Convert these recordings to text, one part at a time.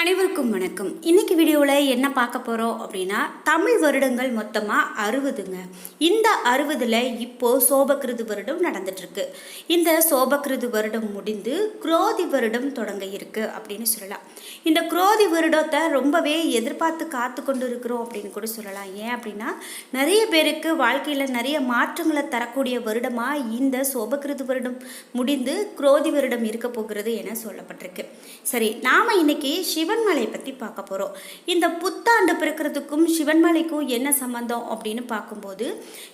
அனைவருக்கும் வணக்கம். இன்னைக்கு வீடியோவில் என்ன பார்க்க போகிறோம் அப்படின்னா தமிழ் வருடங்கள் மொத்தமாக அறுபதுங்க இந்த அறுபதில் இப்போது சோபகிருது வருடம் நடந்துட்டுருக்கு. இந்த சோபகிருது வருடம் முடிந்து குரோதி வருடம் தொடங்க இருக்கு அப்படின்னு சொல்லலாம். இந்த குரோதி வருடத்தை ரொம்பவே எதிர்பார்த்து காத்து கொண்டு இருக்கிறோம் அப்படின்னு கூட சொல்லலாம். ஏன் அப்படின்னா நிறைய பேருக்கு வாழ்க்கையில் நிறைய மாற்றங்களை தரக்கூடிய வருடமாக இந்த சோபகிருது வருடம் முடிந்து குரோதி வருடம் இருக்க போகிறது என சொல்லப்பட்டிருக்கு. சரி நாம் இன்னைக்கு சிவன்மலை பற்றி பார்க்க போகிறோம் இந்த புத்தாண்டு பிறக்கிறதுக்கும் சிவன்மலைக்கும் என்ன சம்பந்தம் அப்படின்னு பார்க்கும்போது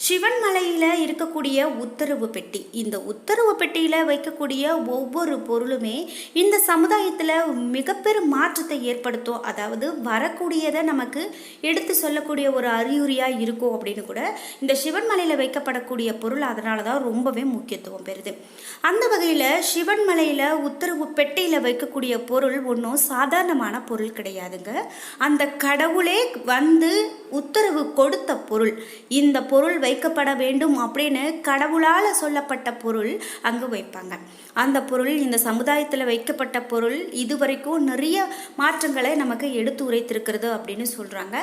சிவன்மலையில் இருக்கக்கூடிய உத்தரவு பெட்டி இந்த உத்தரவு பெட்டியில் வைக்கக்கூடிய ஒவ்வொரு பொருளுமே இந்த சமுதாயத்தில் மிகப்பெரும் மாற்றத்தை ஏற்படுத்தும். அதாவது வரக்கூடியதை நமக்கு எடுத்து சொல்லக்கூடிய ஒரு அறிகுறியாக இருக்கும் அப்படின்னு கூட இந்த சிவன்மலையில் வைக்கப்படக்கூடிய பொருள் அதனால தான் ரொம்பவே முக்கியத்துவம் பெறுது. அந்த வகையில் சிவன்மலையில் உத்தரவு பெட்டியில் வைக்கக்கூடிய பொருள் ஒன்றும் சாதாரணமான பொருள் கிடையாதுங்க. அந்த கடவுளே வந்து உத்தரவு கொடுத்த பொருள். இந்த பொருள் வைக்கப்பட வேண்டும் அப்படின்னு கடவுளால் சொல்லப்பட்ட பொருள் அங்கு வைப்பாங்க. அந்த பொருள் இந்த சமுதாயத்தில் வைக்கப்பட்ட பொருள் இதுவரைக்கும் நிறைய மாற்றங்களை நமக்கு எடுத்து உரைத்திருக்கிறது அப்படின்னு சொல்கிறாங்க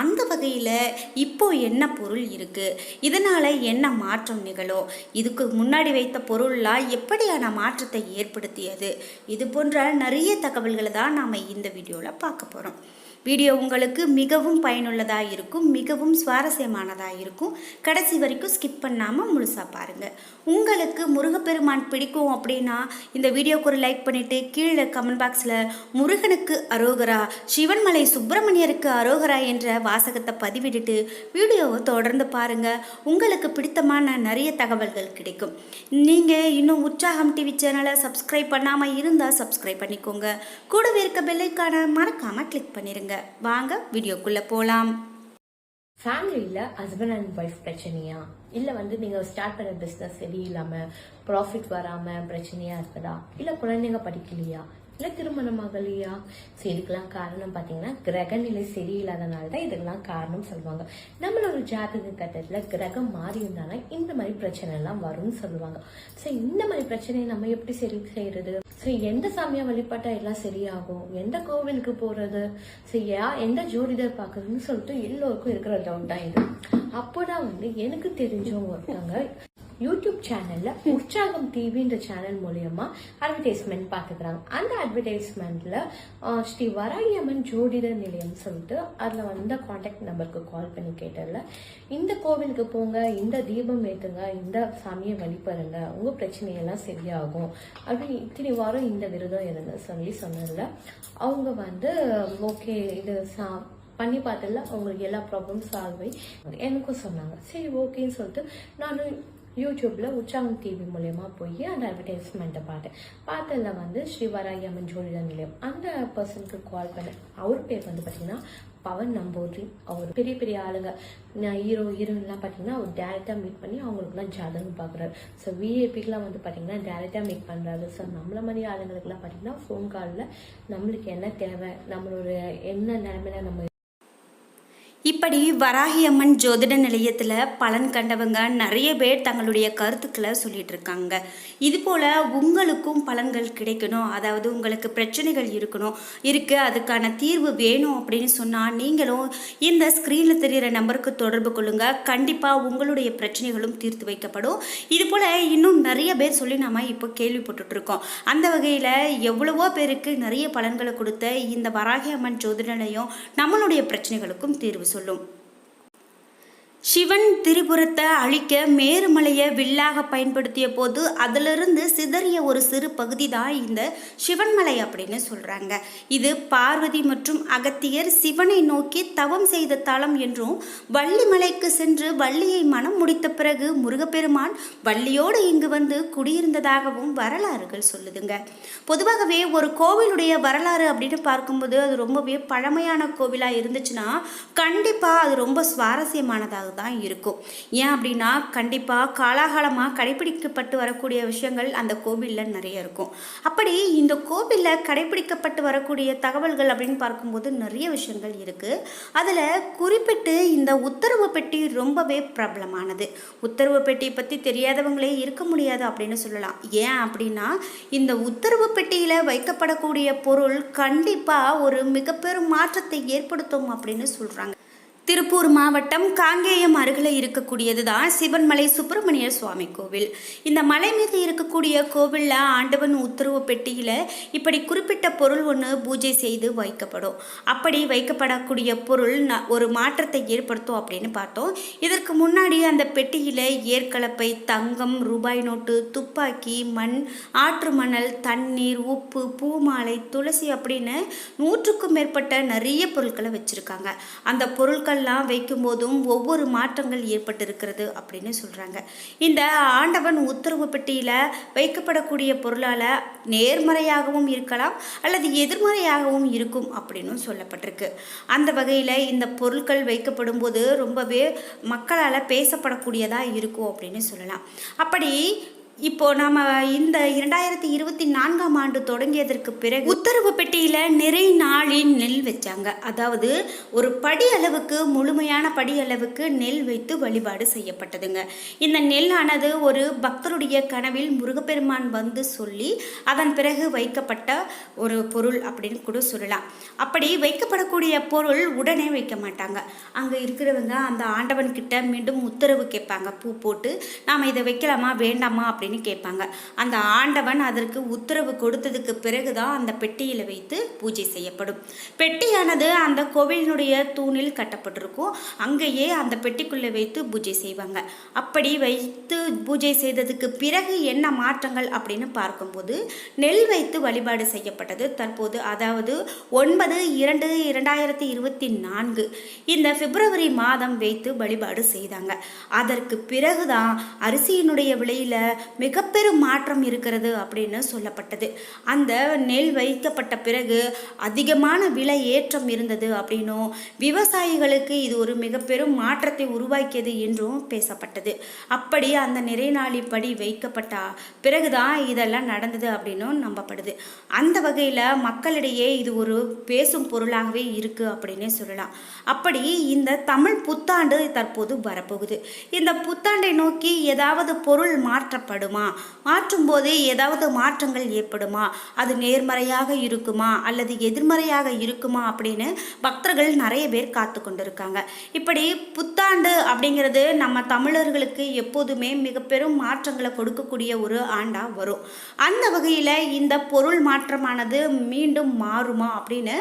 அந்த வகையில் இப்போ என்ன பொருள் இருக்குது இதனால் என்ன மாற்றம் நிகழும்? இதுக்கு முன்னாடி வைத்த பொருள்லாம் எப்படியான மாற்றத்தை ஏற்படுத்தியது? இது போன்ற நிறைய தகவல்களை தான் நாம் இந்த வீடியோவில் பார்க்க போகிறோம். வீடியோ உங்களுக்கு மிகவும் பயனுள்ளதாக இருக்கும் மிகவும் சுவாரஸ்யமானதாக இருக்கும் கடைசி வரைக்கும் ஸ்கிப் பண்ணாமல் முழுசாக பாருங்கள் உங்களுக்கு முருகப்பெருமான் பிடிக்கும் அப்படின்னா இந்த வீடியோக்கு ஒரு லைக் பண்ணிவிட்டு கீழே கமெண்ட் பாக்ஸில் முருகனுக்கு அரோகரா சிவன்மலை சுப்பிரமணியருக்கு அரோகரா என்ற வாசகத்தை பதிவிட்டுட்டு வீடியோவை தொடர்ந்து பாருங்கள் உங்களுக்கு பிடித்தமான நிறைய தகவல்கள் கிடைக்கும். நீங்கள் இன்னும் உற்சாகம் டிவி சேனலை சப்ஸ்கிரைப் பண்ணாமல் இருந்தால் சப்ஸ்கிரைப் பண்ணிக்கோங்க. கூடவே இருக்க பெல்லைக்கான மறக்காமல் கிளிக் பண்ணிடுங்க வாங்க வீடியோக்குள்ளே போகலாம் ஃபேமிலியில் ஹஸ்பண்ட் அண்ட் ஒய்ஃப் பிரச்சனையா? இல்லை வந்து நீங்கள் ஸ்டார்ட் பண்ண பிஸ்னஸ் சரியில்லாமல் ப்ராஃபிட் வராமல் பிரச்சனையாக இருக்குதா? இல்லை குழந்தைங்க படிக்கலையா? இல்லை திருமணம் ஆகலையா? ஸோ இதுக்கெல்லாம் காரணம் பார்த்தீங்கன்னா கிரக நிலை சரியில்லாதனால தான் இதுக்கெல்லாம் காரணம் சொல்லுவாங்க. நம்மளோட ஜாதக கட்டத்தில் கிரகம் மாறி இருந்தாலும் இந்த மாதிரி பிரச்சனைலாம் வரும்னு சொல்லுவாங்க. ஸோ இந்த மாதிரி பிரச்சனையை நம்ம எப்படி சரி செய்கிறது ஸோ எந்த சாமியை வழிபட்டா எல்லாம் சரியாகும்? எந்த கோவிலுக்கு போறது? ஸோ யா எந்த ஜோதிடர் பார்க்கறதுன்னு சொல்லிட்டு எல்லோருக்கும் இருக்கிற டவுட் தான் இது. அப்போதான் வந்து எனக்கு தெரிஞ்சவங்க ஒருத்தவங்க யூடியூப் சேனல்ல உற்சாகம் டிவின்ற சேனல் மூலியமா அட்வர்டைஸ்மெண்ட் பார்த்துக்கிறாங்க அந்த அட்வர்டைஸ்மெண்ட்ல ஸ்ரீ வராயம்மன் ஜோதிட நிலையம் சொல்லிட்டு அதுல வந்த காண்டாக்ட் நம்பருக்கு கால் பண்ணி கேட்டல இந்த கோவிலுக்கு போங்க இந்த தீபம் ஏத்துங்க இந்த சாமியை வழிபடுங்க உங்க பிரச்சனையெல்லாம் சரியாகும் அப்படின்னு இத்தனை வாரம் இந்த விரதம் இருந்த சொல்லி சொன்னதுல அவங்க வந்து ஓகே இது சா பண்ணி பார்த்தல அவங்களுக்கு எல்லா ப்ராப்ளம் சால்வ் ஆகி எனக்கும் சொன்னாங்க. சரி ஓகேன்னு சொல்லிட்டு நானும் யூடியூப்பில் உற்சாகம் டிவி மூலயமா போய் அந்த அட்வர்டைஸ்மெண்ட்டை பார்த்தேன். பார்த்ததில் வந்து ஸ்ரீ அம்மன் ஜோதிட நிலையம். அந்த பர்சனுக்கு கால் பண்ணேன். அவர் பேர் வந்து பார்த்தீங்கன்னா பவன் நம்பூதிரி. அவர் பெரிய பெரிய ஆளுங்க. ஹீரோ ஹீரோயின்லாம் பார்த்தீங்கன்னா அவர் டேரெக்டாக மீட் பண்ணி அவங்களுக்குலாம் ஜாதகம் பார்க்குறாரு. ஸோ விஏபிக்கெலாம் வந்து பார்த்தீங்கன்னா டேரெக்டாக மீட் பண்ணுறாரு ஸோ நம்மள மாதிரி ஆளுங்களுக்குலாம் பார்த்தீங்கன்னா ஃபோன் காலில் நம்மளுக்கு என்ன தேவை நம்மளோட என்ன நிலைமையில நம்ம இப்படி வராகியம்மன் ஜோதிட நிலையத்தில் பலன் கண்டவங்க நிறைய பேர் தங்களுடைய கருத்துக்களை சொல்லிட்டு இருக்காங்க. இது போல் உங்களுக்கும் பலன்கள் கிடைக்கணும். அதாவது உங்களுக்கு பிரச்சனைகள் இருக்கணும். இருக்கு அதுக்கான தீர்வு வேணும் அப்படின்னு சொன்னால் நீங்களும் இந்த ஸ்க்ரீனில் தெரிகிற நம்பருக்கு தொடர்பு கொள்ளுங்க. கண்டிப்பாக உங்களுடைய பிரச்சனைகளும் தீர்த்து வைக்கப்படும். இது போல் இன்னும் நிறைய பேர் சொல்லி நாம் இப்போ கேள்விப்பட்டுட்ருக்கோம் அந்த வகையில் எவ்வளவோ பேருக்கு நிறைய பலன்களை கொடுத்த இந்த வராகி அம்மன் ஜோதிட நிலையம் நம்மளுடைய பிரச்சனைகளுக்கும் தீர்வு சொல்லும். சிவன் திரிபுரத்தை அழிக்க மேருமலையை வில்லாக பயன்படுத்திய போது அதிலிருந்து சிதறிய ஒரு சிறு பகுதி தான் இந்த சிவன்மலை அப்படின்னு சொல்கிறாங்க இது பார்வதி மற்றும் அகத்தியர் சிவனை நோக்கி தவம் செய்த தலம் என்றும் வள்ளிமலைக்கு சென்று வள்ளியை மனம் முடித்த பிறகு முருகப்பெருமான் வள்ளியோடு இங்கு வந்து குடியிருந்ததாகவும் வரலாறுகள் சொல்லுதுங்க. பொதுவாகவே ஒரு கோவிலுடைய வரலாறு அப்படின்னு பார்க்கும்போது அது ரொம்பவே பழமையான கோவிலாக இருந்துச்சுன்னா கண்டிப்பாக அது ரொம்ப சுவாரஸ்யமானதாக தான் இருக்கும். ஏன் அப்படின்னா கண்டிப்பாக காலாகாலமாக கடைபிடிக்கப்பட்டு வரக்கூடிய விஷயங்கள் அந்த கோவிலில் நிறைய இருக்கும். அப்படி இந்த கோவிலில் கடைபிடிக்கப்பட்டு வரக்கூடிய தகவல்கள் அப்படின்னு பார்க்கும்போது நிறைய விஷயங்கள் இருக்குது அதில் குறிப்பிட்டு இந்த உத்தரவு பெட்டி ரொம்பவே பிரபலமானது. உத்தரவு பெட்டியை பற்றி தெரியாதவங்களே இருக்க முடியாது அப்படின்னு சொல்லலாம். ஏன் அப்படின்னா இந்த உத்தரவு பெட்டியில் வைக்கப்படக்கூடிய பொருள் கண்டிப்பாக ஒரு மிகப்பெரும் மாற்றத்தை ஏற்படுத்தும் அப்படின்னு சொல்கிறாங்க திருப்பூர் மாவட்டம் காங்கேயம் அருகில் இருக்கக்கூடியது தான் சிவன்மலை சுப்பிரமணிய சுவாமி கோவில். இந்த மலை மீது இருக்கக்கூடிய கோவிலில் ஆண்டவன் உத்தரவு பெட்டியில் இப்படி குறிப்பிட்ட பொருள் ஒன்று பூஜை செய்து வைக்கப்படும். அப்படி வைக்கப்படக்கூடிய பொருள் ந- ஒரு மாற்றத்தை ஏற்படுத்தும் அப்படின்னு பார்த்தோம். இதற்கு முன்னாடி அந்த பெட்டியில் ஏற்கலப்பை தங்கம் ரூபாய் நோட்டு துப்பாக்கி மண் ஆற்று மணல் தண்ணீர் உப்பு பூமாலை துளசி அப்படின்னு நூற்றுக்கும் மேற்பட்ட நிறைய பொருட்களை வச்சுருக்காங்க. அந்த பொருட்கள் பொருட்கள்லாம் வைக்கும்போதும் ஒவ்வொரு மாற்றங்கள் ஏற்பட்டிருக்கிறது அப்படின்னு சொல்கிறாங்க இந்த ஆண்டவன் உத்தரவு பெட்டியில் வைக்கப்படக்கூடிய பொருளால் நேர்மறையாகவும் இருக்கலாம் அல்லது எதிர்மறையாகவும் இருக்கும் அப்படின்னு சொல்லப்பட்டிருக்கு. அந்த வகையில் இந்த பொருட்கள் வைக்கப்படும் போது ரொம்பவே மக்களால் பேசப்படக்கூடியதாக இருக்கும் அப்படின்னு சொல்லலாம். அப்படி இப்போ நாம இந்த இரண்டாயிரத்தி இருபத்தி நான்காம் ஆண்டு தொடங்கியதற்கு பிறகு உத்தரவு பெட்டியில நிறை நாளின் நெல் வச்சாங்க. அதாவது ஒரு படி அளவுக்கு முழுமையான படி அளவுக்கு நெல் வைத்து வழிபாடு செய்யப்பட்டதுங்க. இந்த நெல்லானது ஒரு பக்தருடைய கனவில் முருகப்பெருமான் வந்து சொல்லி அதன் பிறகு வைக்கப்பட்ட ஒரு பொருள் அப்படின்னு கூட சொல்லலாம். அப்படி வைக்கப்படக்கூடிய பொருள் உடனே வைக்க மாட்டாங்க. அங்கே இருக்கிறவங்க அந்த ஆண்டவன் கிட்ட மீண்டும் உத்தரவு கேட்பாங்க. பூ போட்டு நாம் இதை வைக்கலாமா? வேண்டாமா? அப்படின்னு கேட்பாங்க. அந்த ஆண்டவன் அதற்கு உத்தரவு கொடுத்ததுக்கு பிறகுதான் அந்த பெட்டியில் வைத்து பூஜை செய்யப்படும். பெட்டியானது அந்த கோவிலினுடைய தூணில் கட்டப்பட்டிருக்கும். அங்கேயே அந்த பெட்டிக்குள்ளே வைத்து பூஜை செய்வாங்க. அப்படி வைத்து பூஜை செய்ததுக்கு பிறகு என்ன மாற்றங்கள் அப்படின்னு பார்க்கும்போது நெல் வைத்து வழிபாடு செய்யப்பட்டது. தற்போது அதாவது ஒன்பது இரண்டு இரண்டாயிரத்தி இருபத்தி நான்கு இந்த பிப்ரவரி மாதம் வைத்து வழிபாடு செய்தாங்க. அதற்கு பிறகுதான் அரிசியினுடைய விலையில மிகப்பெரும் மாற்றம் இருக்கிறது அப்படின்னு சொல்லப்பட்டது. அந்த நெல் வைக்கப்பட்ட பிறகு அதிகமான விலை ஏற்றம் இருந்தது அப்படின்னும் விவசாயிகளுக்கு இது ஒரு மிகப்பெரும் மாற்றத்தை உருவாக்கியது என்றும் பேசப்பட்டது. அப்படி அந்த நிறைநாளிப்படி வைக்கப்பட்ட பிறகுதான் இதெல்லாம் நடந்தது அப்படின்னும் நம்பப்படுது. அந்த வகையில் மக்களிடையே இது ஒரு பேசும் பொருளாகவே இருக்கு அப்படின்னே சொல்லலாம். அப்படி இந்த தமிழ் புத்தாண்டு தற்போது வரப்போகுது. இந்த புத்தாண்டை நோக்கி ஏதாவது பொருள் மாற்றப்படும் மாற்றும் போது ஏதாவது மாற்றங்கள் ஏற்படுமா? அது நேர்மறையாக இருக்குமா? அல்லது எதிர்மறையாக இருக்குமா? அப்படின்னு பக்தர்கள் நிறைய பேர் காத்து கொண்டிருக்காங்க. இப்படி புத்தாண்டு அப்படிங்கிறது நம்ம தமிழர்களுக்கு எப்போதுமே மிக பெரும் மாற்றங்களை கொடுக்கக்கூடிய ஒரு ஆண்டா வரும். அந்த வகையில் இந்த பொருள் மாற்றமானது மீண்டும் மாறுமா அப்படின்னு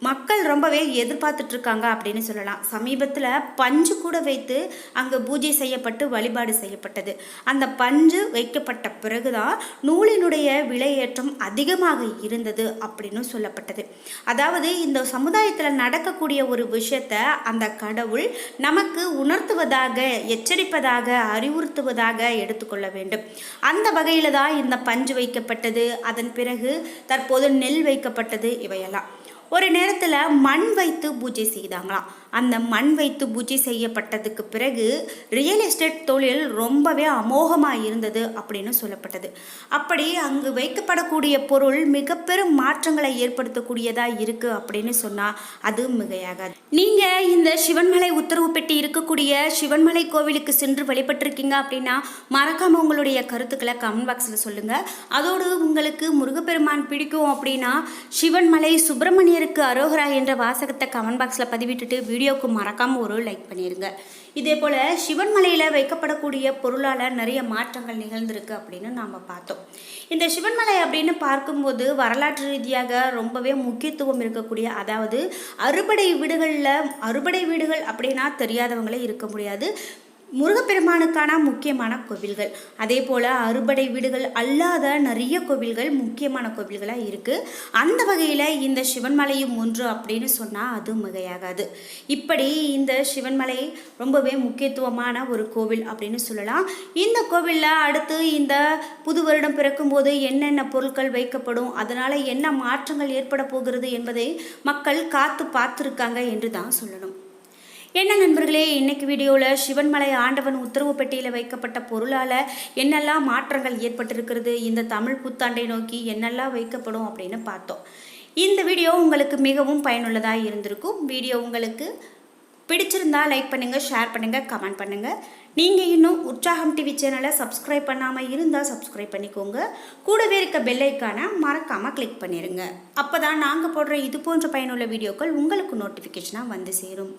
மக்கள் ரொம்பவே எதிர்பார்த்துட்டு இருக்காங்க அப்படின்னு சொல்லலாம். சமீபத்தில் பஞ்சு கூட வைத்து அங்கே பூஜை செய்யப்பட்டு வழிபாடு செய்யப்பட்டது. அந்த பஞ்சு வைக்கப்பட்ட பிறகுதான் நூலினுடைய விலையேற்றம் அதிகமாக இருந்தது அப்படின்னு சொல்லப்பட்டது. அதாவது இந்த சமுதாயத்தில் நடக்கக்கூடிய ஒரு விஷயத்த அந்த கடவுள் நமக்கு உணர்த்துவதாக எச்சரிப்பதாக அறிவுறுத்துவதாக எடுத்துக்கொள்ள வேண்டும். அந்த வகையில் தான் இந்த பஞ்சு வைக்கப்பட்டது. அதன் பிறகு தற்போது நெல் வைக்கப்பட்டது. இவையெல்லாம். ஒரு நேரத்தில் மண் வைத்து பூஜை செய்தாங்களாம். அந்த மண் வைத்து பூஜை செய்யப்பட்டதுக்கு பிறகு ரியல் எஸ்டேட் தொழில் ரொம்பவே அமோகமாக இருந்தது அப்படின்னு சொல்லப்பட்டது. அப்படி அங்கு வைக்கப்படக்கூடிய பொருள் மிக பெரும் மாற்றங்களை ஏற்படுத்தக்கூடியதாக இருக்குது அப்படின்னு சொன்னால் அது மிகையாகாது. நீங்கள் இந்த சிவன்மலை உத்தரவு பெட்டி இருக்கக்கூடிய சிவன்மலை கோவிலுக்கு சென்று வழிபட்டிருக்கீங்க அப்படின்னா மறக்காமல் உங்களுடைய கருத்துக்களை கமெண்ட் பாக்ஸில் சொல்லுங்கள் அதோடு உங்களுக்கு முருகப்பெருமான் பிடிக்கும் அப்படின்னா சிவன்மலை சுப்பிரமணியருக்கு அரோகரா என்ற வாசகத்தை கமெண்ட் பாக்ஸில் பதிவிட்டுட்டு வீடியோவுக்கு மறக்காமல் ஒரு லைக் பண்ணிடுங்க இதே போல் சிவன்மலையில் வைக்கப்படக்கூடிய பொருளால் நிறைய மாற்றங்கள் நிகழ்ந்திருக்கு அப்படின்னு நாம் பார்த்தோம். இந்த சிவன்மலை அப்படின்னு பார்க்கும்போது வரலாற்று ரீதியாக ரொம்பவே முக்கியத்துவம் இருக்கக்கூடிய அதாவது அறுபடை வீடுகளில் அறுபடை வீடுகள் அப்படின்னா தெரியாதவங்களே இருக்க முடியாது. முருகப்பெருமானுக்கான முக்கியமான கோவில்கள். அதே போல் அறுபடை வீடுகள் அல்லாத நிறைய கோவில்கள் முக்கியமான கோவில்களாக இருக்குது அந்த வகையில் இந்த சிவன்மலையும் ஒன்று அப்படின்னு சொன்னால் அது மிகையாகாது. இப்படி இந்த சிவன்மலை ரொம்பவே முக்கியத்துவமான ஒரு கோவில் அப்படின்னு சொல்லலாம். இந்த கோவிலில் அடுத்து இந்த புது வருடம் பிறக்கும்போது என்னென்ன பொருட்கள் வைக்கப்படும் அதனால் என்ன மாற்றங்கள் ஏற்பட போகிறது என்பதை மக்கள் காத்து பார்த்துருக்காங்க என்று தான் சொல்லணும். என்ன நண்பர்களே இன்னைக்கு வீடியோவில் சிவன்மலை ஆண்டவன் உத்தரவு பெட்டியில் வைக்கப்பட்ட பொருளால் என்னெல்லாம் மாற்றங்கள் ஏற்பட்டிருக்கிறது இந்த தமிழ் புத்தாண்டை நோக்கி என்னெல்லாம் வைக்கப்படும் அப்படின்னு பார்த்தோம். இந்த வீடியோ உங்களுக்கு மிகவும் பயனுள்ளதாக இருந்திருக்கும். வீடியோ உங்களுக்கு பிடிச்சிருந்தா லைக் பண்ணுங்கள் ஷேர் பண்ணுங்கள் கமெண்ட் பண்ணுங்கள் நீங்கள் இன்னும் உற்சாகம் டிவி சேனலை சப்ஸ்கிரைப் பண்ணாமல் இருந்தால் சப்ஸ்கிரைப் பண்ணிக்கோங்க. கூடவே இருக்க பெல் மறக்காமல் கிளிக் பண்ணிடுங்க அப்போ தான் நாங்கள் போடுற இது போன்ற பயனுள்ள வீடியோக்கள் உங்களுக்கு நோட்டிஃபிகேஷனாக வந்து சேரும்.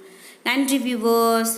நன்றி வியூவர்ஸ்